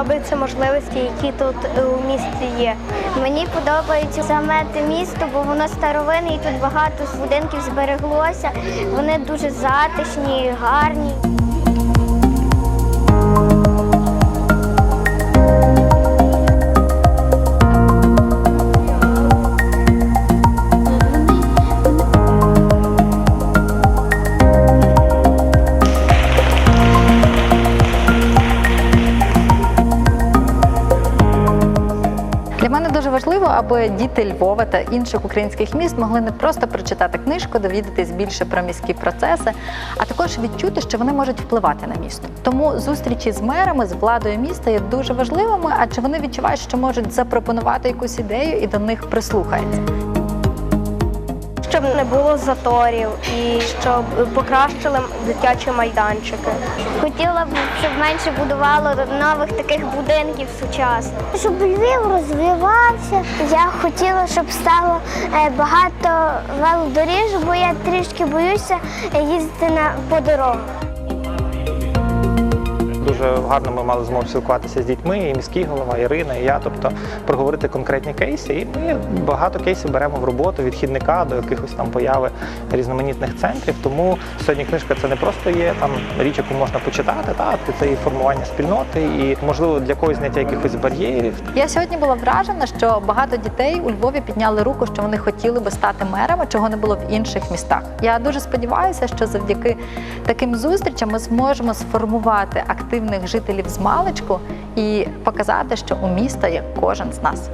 більше можливості, які тут е, у місті є. Мені подобається саме те місто, бо воно старовинне і тут багато будинків збереглося. Вони дуже затишні, гарні. Важливо, аби діти Львова та інших українських міст могли не просто прочитати книжку, довідатись більше про міські процеси, а також відчути, що вони можуть впливати на місто. Тому зустрічі з мерами, з владою міста є дуже важливими, адже вони відчувають, що можуть запропонувати якусь ідею і до них прислухаються. Щоб не було заторів і щоб покращили дитячі майданчики. Хотіла б, щоб менше будувало нових таких будинків сучасних. Щоб Львів розвивався. Я хотіла, щоб стало е, багато велодоріжок, бо я трішки боюся їздити по дорогах. Дуже гарно ми мали змогу спілкуватися з дітьми, і міський голова Ірина, і я, тобто проговорити конкретні кейси. І ми багато кейсів беремо в роботу від хідника до якихось там появи різноманітних центрів. Тому сьогодні книжка це не просто є там річ, яку можна почитати, та це і формування спільноти, і можливо для когось зняття якихось бар'єрів. Я сьогодні була вражена, що багато дітей у Львові підняли руку, що вони хотіли би стати мерами, чого не було в інших містах. Я дуже сподіваюся, що завдяки таким зустрічам ми зможемо сформувати активних жителів з маличку і показати, що у міста є кожен з нас.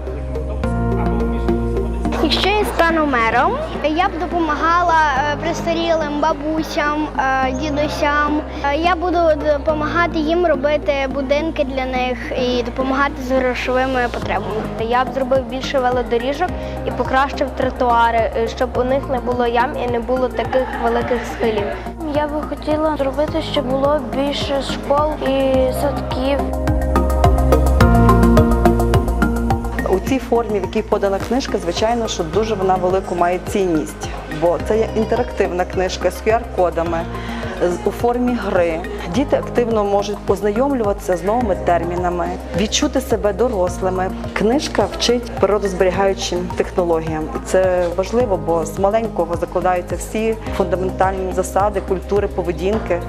Якщо я стану мером, я б допомагала е, престарілим бабусям, е, дідусям. Е, Я буду допомагати їм робити будинки для них і допомагати з грошовими потребами. Я б зробив більше велодоріжок і покращив тротуари, щоб у них не було ям і не було таких великих схилів. Я би хотіла зробити, щоб було більше школ і садків. Цій формі, в якій подана книжка, звичайно, що дуже вона велику має цінність, бо це є інтерактивна книжка з QR-кодами у формі гри. Діти активно можуть познайомлюватися з новими термінами, відчути себе дорослими. Книжка вчить природозберігаючим технологіям, і це важливо, бо з маленького закладаються всі фундаментальні засади культури поведінки.